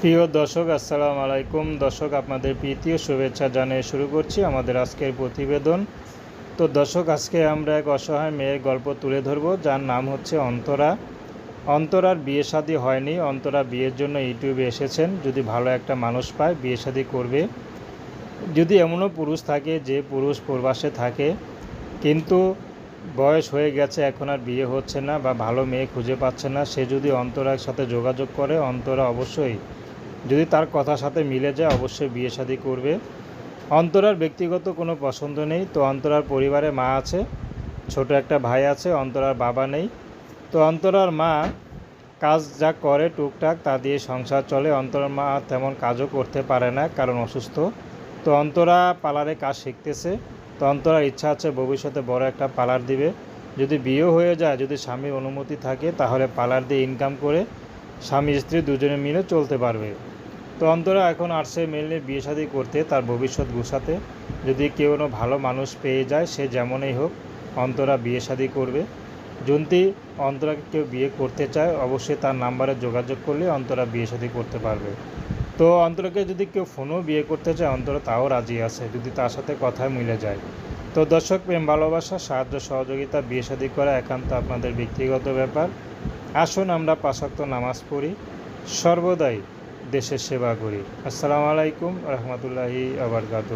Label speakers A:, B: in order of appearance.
A: প্রিয় দর্শক, আসসালামু আলাইকুম। দর্শক, আপনাদের প্রীতি ও শুভেচ্ছা জানিয়ে শুরু করছি আমাদের আজকের প্রতিবেদন। তো দর্শক, আজকে আমরা এক অসহায় মেয়ের গল্প তুলে ধরব, যার নাম হচ্ছে অন্তরা। অন্তরার বিয়ে শাদী হয়নি। অন্তরা বিয়ের জন্য ইউটিউবে এসেছেন। যদি ভালো একটা মানুষ পায়, বিয়ে শাদী করবে। যদি এমনও পুরুষ থাকে, যে পুরুষ প্রবাসে থাকে, কিন্তু বয়স হয়ে গেছে, এখন আর বিয়ে হচ্ছে না বা ভালো মেয়ে খুঁজে পাচ্ছে না, সে যদি অন্তরার সাথে যোগাযোগ করে, অন্তরা অবশ্যই যদি তার কথার সাথে মিলে যায়, অবশ্যই বিয়ে শাদী করবে। অন্তরার ব্যক্তিগত কোনো পছন্দ নেই, তো অন্তরার পরিবারে মা আছে, ছোট একটা ভাই আছে, অন্তরার বাবা নেই। তো অন্তরার মা কাজ যা করে টুকটাক, তা দিয়ে সংসার চলে। অন্তরার মা তেমন কাজও করতে পারে না, কারণ অসুস্থ। তো অন্তরা পার্লারে কাজ শিখতেছে। তো অন্তরার ইচ্ছা আছে ভবিষ্যতে বড় একটা পার্লার দিবে। যদি বিয়ে হয়ে যায়, যদি স্বামীর অনুমতি থাকে, তাহলে পার্লার দিয়ে ইনকাম করে স্বামী স্ত্রী দুজনে মিলে চলতে পারবে। তো অন্তরা এখন আসছে মেনলি বিয়ে শাদী করতে তার ভবিষ্যৎ গুছাতে। যদি কেউ কোনো ভালো মানুষ পেয়ে যায়, সে যেমনই হোক অন্তরা বিয়ে শাদী করবে। যদি অন্তরাকে কেউ বিয়ে করতে চায়, অবশ্যই তার নাম্বারে যোগাযোগ করলে অন্তরা বিয়ে শাদী করতে পারবে। তো অন্তরাকে যদি কেউ ফোনও বিয়ে করতে চায়, অন্তরা তাও রাজি আছে, যদি তার সাথে কথায় মিলে যায়। তো দর্শক, প্রেম, ভালোবাসা, সাহায্য, সহযোগিতা, বিয়ে শাদী করা একান্ত আপনাদের ব্যক্তিগত ব্যাপার। আসুন আমরা পাশাক্ত নামাজ পড়ি সর্বদাই দেশের সেবা করি। আসসালামু আলাইকুম রহমতুল্লাহি আবরকাত